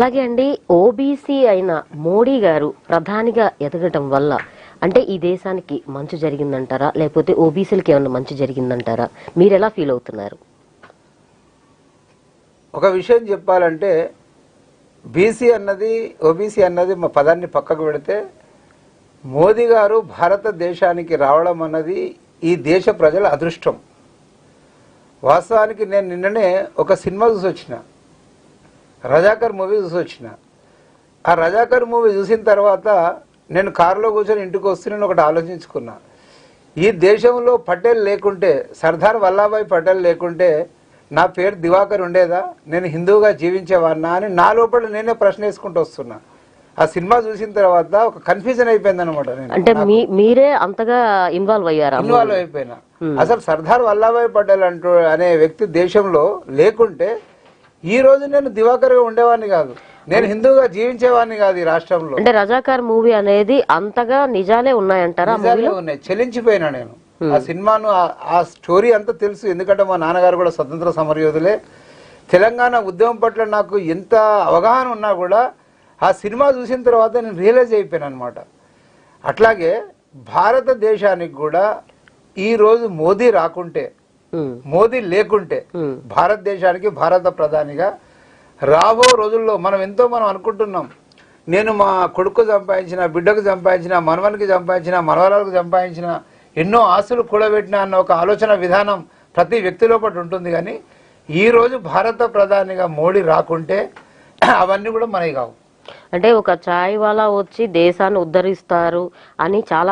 అలాగే అండి ఓబీసీ అయిన మోడీ గారు ప్రధానిగా ఎదగటం వల్ల అంటే ఈ దేశానికి మంచి జరిగిందంటారా? లేకపోతే ఓబీసీలకి ఏమైనా మంచి జరిగిందంటారా? మీరు ఎలా ఫీల్ అవుతున్నారు? ఒక విషయం చెప్పాలంటే బీసీ అన్నది ఓబీసీ అన్నది మా పదాన్ని పక్కకు పెడితే మోదీ గారు భారతదేశానికి రావడం అన్నది ఈ దేశ ప్రజల అదృష్టం. వాస్తవానికి నేను నిన్ననే ఒక సినిమా చూసి వచ్చిన రజాకర్ మూవీ చూసి వచ్చిన ఆ రజాకర్ మూవీ చూసిన తర్వాత నేను కారులో కూర్చొని ఇంటికి వస్తూ నేను ఒకటి ఆలోచించుకున్నా. ఈ దేశంలో పటేల్ లేకుంటే సర్దార్ వల్లభాయ్ పటేల్ లేకుంటే నా పేరు దివాకర్ ఉండేదా? నేను హిందువుగా జీవించేవాడినా అని నా లోపల నేనే ప్రశ్న వేసుకుంటూ వస్తున్నా. ఆ సినిమా చూసిన తర్వాత ఒక కన్ఫ్యూజన్ అయిపోయింది అనమాట అంటే మీరే అంతగా ఇన్వాల్వ్ అయ్యారా? ఇన్వాల్వ్ అయిపోయినా. అసలు సర్దార్ వల్లభాయ్ పటేల్ అంటూ అనే వ్యక్తి దేశంలో లేకుంటే ఈ రోజు నేను దివాకర్గా ఉండేవాడిని కాదు. నేను హిందువుగా జీవించేవాడిని కాదు ఈ రాష్ట్రంలో. అంటే రజాకార్ మూవీ అనేది అంతగా నిజాలే ఉన్నాయంటారా నిజాలే ఉన్నాయి. చెలించిపోయినా నేను. ఆ సినిమాను ఆ- స్టోరీ అంతా తెలుసు. ఎందుకంటే మా నాన్నగారు కూడా స్వతంత్ర సమరయోధులే. తెలంగాణ ఉద్యమం పట్ల నాకు ఎంత అవగాహన ఉన్నా కూడా ఆ సినిమా చూసిన తర్వాత నేను రియలైజ్ అయిపోయాను అనమాట అట్లాగే భారతదేశానికి కూడా ఈ రోజు మోదీ రాకుంటే మోదీ లేకుంటే భారతదేశానికి భారత ప్రధానిగా రాబో రోజుల్లో మనం ఎంతో మనం అనుకుంటున్నాం. నేను మా కొడుకు సంపాదించిన బిడ్డకు సంపాదించిన మనవనికి సంపాదించిన మనవరాలకు సంపాదించిన ఎన్నో ఆస్తులు కూడబెట్టిన అన్న ఒక ఆలోచన విధానం ప్రతి వ్యక్తి లోపల ఉంటుంది కానీ ఈ రోజు భారత ప్రధానిగా మోడీ రాకుంటే అవన్నీ కూడా మనకి కావు. అంటే ఒక చాయ్ వాలా వచ్చి దేశాన్ని ఉద్ధరిస్తారు అని చాలా